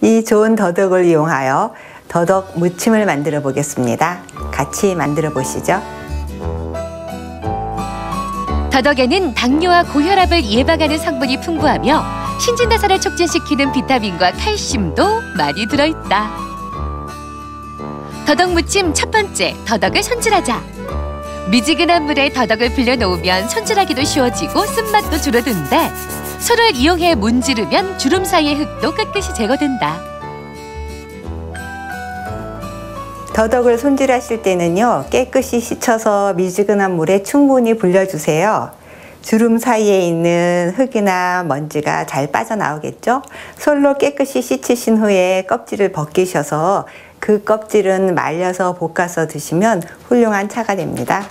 이 좋은 더덕을 이용하여 더덕 무침을 만들어 보겠습니다. 같이 만들어 보시죠. 더덕에는 당뇨와 고혈압을 예방하는 성분이 풍부하며 신진대사를 촉진시키는 비타민과 칼슘도 많이 들어있다. 더덕 무침 첫 번째, 더덕을 손질하자. 미지근한 물에 더덕을 불려 놓으면 손질하기도 쉬워지고 쓴맛도 줄어든데 손을 이용해 문지르면 주름 사이의 흙도 깨끗이 제거된다. 더덕을 손질하실 때는요, 깨끗이 씻어서 미지근한 물에 충분히 불려주세요. 주름 사이에 있는 흙이나 먼지가 잘 빠져나오겠죠? 솔로 깨끗이 씻으신 후에 껍질을 벗기셔서 그 껍질은 말려서 볶아서 드시면 훌륭한 차가 됩니다.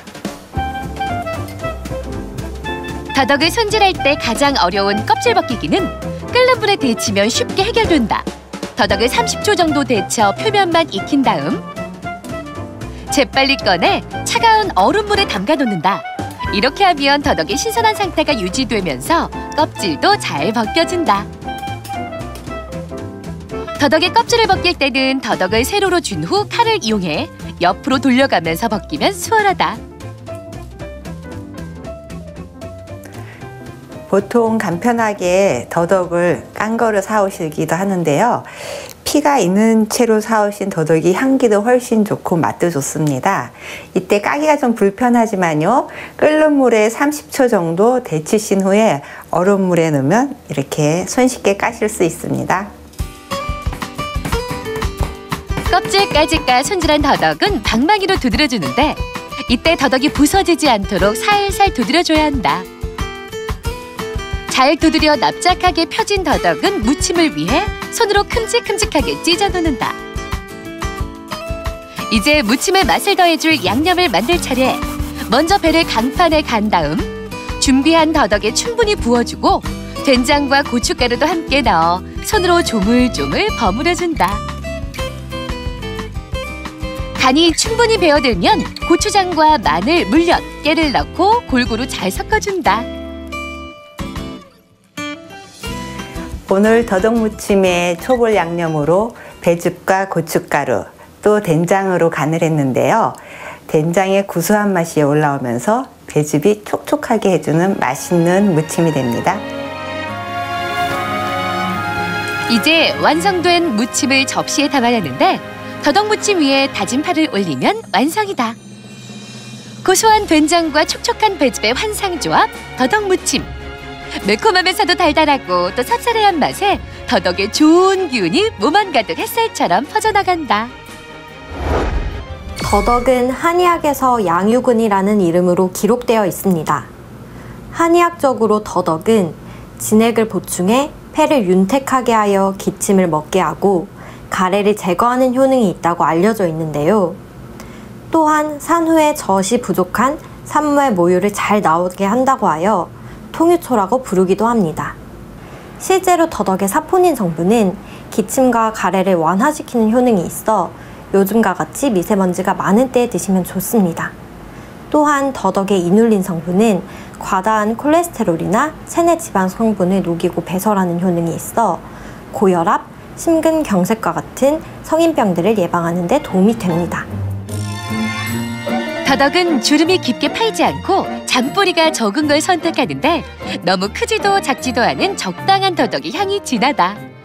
더덕을 손질할 때 가장 어려운 껍질 벗기기는 끓는 물에 데치면 쉽게 해결된다. 더덕을 30초 정도 데쳐 표면만 익힌 다음 재빨리 꺼내 차가운 얼음물에 담가 놓는다. 이렇게 하면 더덕의 신선한 상태가 유지되면서 껍질도 잘 벗겨진다. 더덕의 껍질을 벗길 때는 더덕을 세로로 준 후 칼을 이용해 옆으로 돌려가면서 벗기면 수월하다. 보통 간편하게 더덕을 깐 거를 사오시기도 하는데요. 피가 있는 채로 사오신 더덕이 향기도 훨씬 좋고 맛도 좋습니다. 이때 까기가 좀 불편하지만요. 끓는 물에 30초 정도 데치신 후에 얼음물에 넣으면 이렇게 손쉽게 까실 수 있습니다. 껍질까지 까 손질한 더덕은 방망이로 두드려주는데 이때 더덕이 부서지지 않도록 살살 두드려줘야 한다. 잘 두드려 납작하게 펴진 더덕은 무침을 위해 손으로 큼직큼직하게 찢어 놓는다. 이제 무침의 맛을 더해줄 양념을 만들 차례. 먼저 배를 강판에 간 다음 준비한 더덕에 충분히 부어주고 된장과 고춧가루도 함께 넣어 손으로 조물조물 버무려준다. 간이 충분히 배어들면 고추장과 마늘, 물엿, 깨를 넣고 골고루 잘 섞어준다. 오늘 더덕무침에 초벌 양념으로 배즙과 고춧가루 또 된장으로 간을 했는데요. 된장의 구수한 맛이 올라오면서 배즙이 촉촉하게 해주는 맛있는 무침이 됩니다. 이제 완성된 무침을 접시에 담아내는데 더덕무침 위에 다진 파를 올리면 완성이다. 고소한 된장과 촉촉한 배즙의 환상조합 더덕무침. 매콤하면서도 달달하고 또 쌉싸래한 맛에 더덕의 좋은 기운이 몸 안 가득 햇살처럼 퍼져나간다. 더덕은 한의학에서 양유근이라는 이름으로 기록되어 있습니다. 한의학적으로 더덕은 진액을 보충해 폐를 윤택하게 하여 기침을 먹게 하고 가래를 제거하는 효능이 있다고 알려져 있는데요. 또한 산후에 젖이 부족한 산모의 모유를 잘 나오게 한다고 하여 통유초라고 부르기도 합니다. 실제로 더덕의 사포닌 성분은 기침과 가래를 완화시키는 효능이 있어 요즘과 같이 미세먼지가 많은 때에 드시면 좋습니다. 또한 더덕의 이눌린 성분은 과다한 콜레스테롤이나 체내 지방 성분을 녹이고 배설하는 효능이 있어 고혈압, 심근경색과 같은 성인병들을 예방하는 데 도움이 됩니다. 더덕은 주름이 깊게 팔지 않고 잔뿌리가 적은 걸 선택하는데 너무 크지도 작지도 않은 적당한 더덕이 향이 진하다.